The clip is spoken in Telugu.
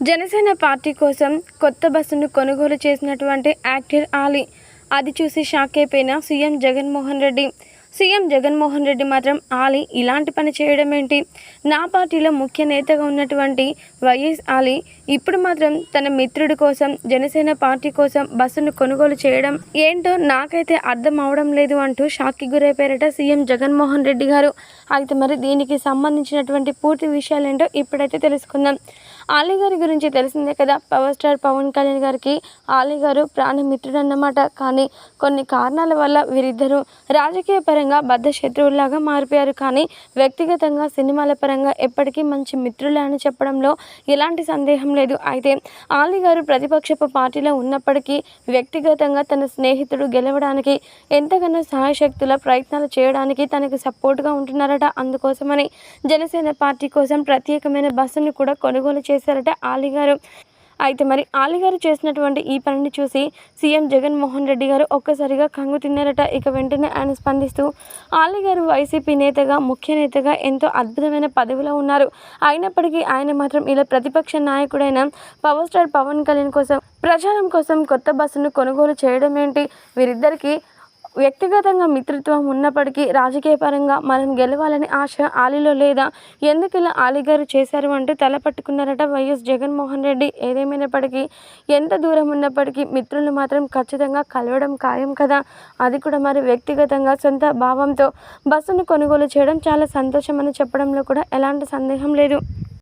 జనసేన పార్టీ కోసం కొత్త బస్సును కొనుగోలు చేసినటువంటి యాక్టర్ ఆలీ. అది చూసి షాక్ అయిపోయిన సీఎం జగన్మోహన్ రెడ్డి. సీఎం జగన్మోహన్ రెడ్డి మాత్రం ఆలీ ఇలాంటి పని చేయడం ఏంటి? నా పార్టీలో ముఖ్య నేతగా ఉన్నటువంటి వైఎస్ ఆలీ ఇప్పుడు మాత్రం తన మిత్రుడి కోసం జనసేన పార్టీ కోసం బస్సును కొనుగోలు చేయడం ఏంటో నాకైతే అర్థం అవడం లేదు అంటూ షాక్కి గురైపోయారట సీఎం జగన్మోహన్ రెడ్డి గారు. అయితే మరి దీనికి సంబంధించినటువంటి పూర్తి విషయాలు ఏంటో ఇప్పుడైతే తెలుసుకుందాం. ఆలీ గారి గురించి తెలిసిందే కదా. పవర్ స్టార్ పవన్ కళ్యాణ్ గారికి ఆలీ గారు ప్రాణమిత్రుడు అన్నమాట కానీ కొన్ని కారణాల వల్ల వీరిద్దరూ రాజకీయ పరంగా బద్ధ శత్రువులాగా మారిపోయారు. కానీ వ్యక్తిగతంగా సినిమాల పరంగా ఎప్పటికీ మంచి మిత్రులే అని చెప్పడంలో ఎలాంటి సందేహం లేదు. అయితే ఆలీ గారు ప్రతిపక్షపు పార్టీలో ఉన్నప్పటికీ వ్యక్తిగతంగా తన స్నేహితుడు గెలవడానికి ఎంతగానో సహాయశక్తుల ప్రయత్నాలు చేయడానికి తనకు సపోర్ట్గా ఉంటున్నారట. అందుకోసమని జనసేన పార్టీ కోసం ప్రత్యేకమైన బస్సును కూడా కొనుగోలు చేశారట ఆలిగారు. అయితే మరి ఆలిగారు చేసినటువంటి ఈ పనిని చూసి సీఎం జగన్మోహన్ రెడ్డి గారు ఒక్కసారిగా కంగు తిన్నారట. ఇక వెంటనే ఆయన స్పందిస్తూ ఆలిగారు వైసీపీ నేతగా ముఖ్య నేతగా ఎంతో అద్భుతమైన పదవిలో ఉన్నారు. అయినప్పటికీ ఆయన మాత్రం ఇలా ప్రతిపక్ష నాయకుడైన పవర్ స్టార్ పవన్ కళ్యాణ్ కోసం ప్రచారం కోసం కొత్త బస్సును కొనుగోలు చేయడం ఏంటి? వీరిద్దరికీ వ్యక్తిగతంగా మిత్రత్వం ఉన్నప్పటికీ రాజకీయ పరంగా మనం గెలవాలని ఆశ ఆలీలో లేదా ఎందుకు ఇలా ఆలీ గారు చేశారు అంటూ తల పట్టుకున్నారట వైఎస్ జగన్మోహన్ రెడ్డి. ఏదేమైనప్పటికీ ఎంత దూరం ఉన్నప్పటికీ మిత్రులు మాత్రం ఖచ్చితంగా కలవడం ఖాయం కదా. అది కూడా మరి వ్యక్తిగతంగా సొంత భావంతో బస్సును కొనుగోలు చేయడం చాలా సంతోషం అని చెప్పడంలో కూడా ఎలాంటి సందేహం లేదు.